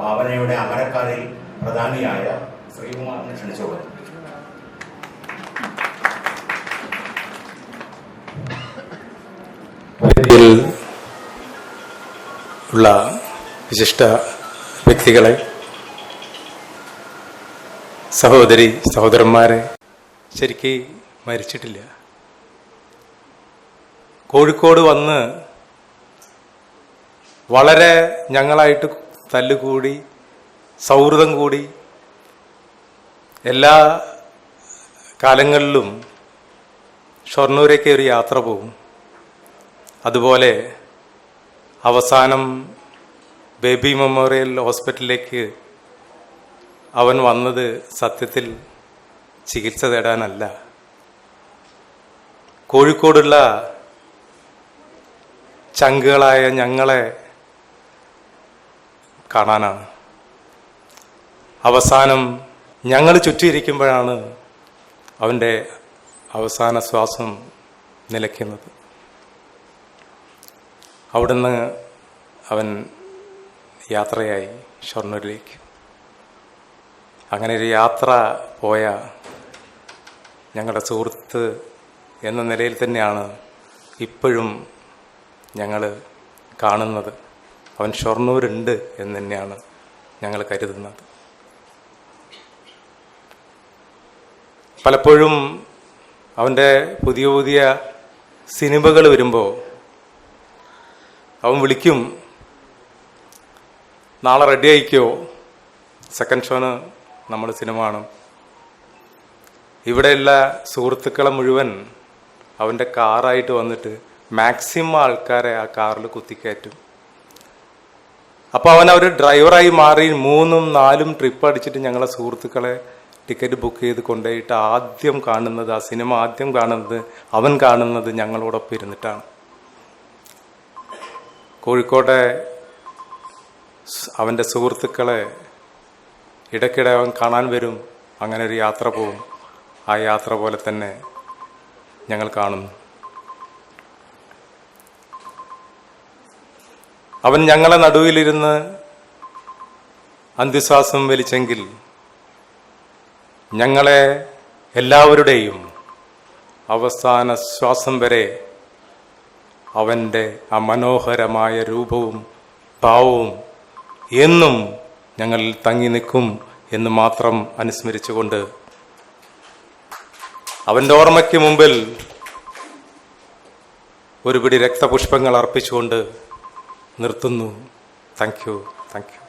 ഭാവനയുടെ അമരക്കാരിൽ പ്രധാനിയായ ശ്രീകുമാറിനെ വേദിയിൽ ഉള്ള വിശിഷ്ട വ്യക്തികളെ സഹോദരി സഹോദരന്മാരെ ശരിക്ക് മരിച്ചിട്ടില്ല. കോഴിക്കോട് വന്ന് വളരെ ഞങ്ങളായിട്ട് തല്ലുകൂടി സൗഹൃദം കൂടി എല്ലാ കാലങ്ങളിലും ഷൊർണൂരേക്ക് ഒരു യാത്ര പോകും. അതുപോലെ അവസാനം ബേബി മെമ്മോറിയൽ ഹോസ്പിറ്റലിലേക്ക് അവൻ വന്നത് സത്യത്തിൽ ചികിത്സ തേടാനല്ല. കോഴിക്കോടുള്ള ചങ്കുകളായ ഞങ്ങളെ കാണാനാണ്. അവസാനം ഞങ്ങൾ ചുറ്റിയിരിക്കുമ്പോഴാണ് അവന്റെ അവസാന ശ്വാസം നിലയ്ക്കുന്നത്. അവിടുന്ന് അവൻ യാത്രയായി ഷൊർണൂരിലേക്ക്. അങ്ങനെ ഒരു യാത്ര പോയ ഞങ്ങളുടെ സുഹൃത്ത് എന്ന നിലയിൽ തന്നെയാണ് ഇപ്പോഴും ഞങ്ങൾ കാണുന്നത്. അവൻ ഷൊർണൂരുണ്ട് എന്ന് തന്നെയാണ് ഞങ്ങൾ കരുതുന്നത്. പലപ്പോഴും അവന്റെ പുതിയ പുതിയ സിനിമകൾ വരുമ്പോൾ അവൻ വിളിക്കും നാളെ റെഡി ആയിക്കോ? സെക്കൻഡ് ഷോന് നമ്മൾ സിനിമ കാണും. ഇവിടെയുള്ള സുഹൃത്തുക്കളെ മുഴുവൻ അവന്റെ കാറായിട്ട് വന്നിട്ട് മാക്സിമം ആൾക്കാരെ ആ കാറിൽ കുത്തിക്കയറ്റും. അപ്പോൾ അവൻ ഒരു ഡ്രൈവറായി മാറി മൂന്നും നാലും ട്രിപ്പ് അടിച്ചിട്ട് ഞങ്ങളെ സുഹൃത്തുക്കളെ ടിക്കറ്റ് ബുക്ക് ചെയ്ത് കൊണ്ടുപോയിട്ട് ആദ്യം കാണുന്നത് ആ സിനിമ ആദ്യം കാണുന്നത് അവൻ കാണുന്നത് ഞങ്ങളോടൊപ്പം ഇരുന്നിട്ടാണ്. കോഴിക്കോട്ടെ അവന്റെ സുഹൃത്തുക്കളെ ഇടയ്ക്കിടെ അവൻ കാണാൻ വരും അങ്ങനെ ഒരു യാത്ര പോകും. ആ യാത്ര പോലെ തന്നെ ഞങ്ങൾ കാണുന്നു. അവൻ ഞങ്ങളെ നടുവിലിരുന്ന് അന്ത്യശ്വാസം വലിച്ചെങ്കിൽ ഞങ്ങളെ എല്ലാവരുടെയും അവസാന ശ്വാസം വരെ അവന്റെ ആ മനോഹരമായ രൂപവും ഭാവവും എന്നും ഞങ്ങൾ തങ്ങി നിൽക്കും എന്ന് മാത്രം അനുസ്മരിച്ചുകൊണ്ട് അവന്റെ ഓർമ്മയ്ക്ക് മുമ്പിൽ ഒരുപിടി രക്തപുഷ്പങ്ങൾ അർപ്പിച്ചുകൊണ്ട് നിർത്തുന്നു. Thank you thank you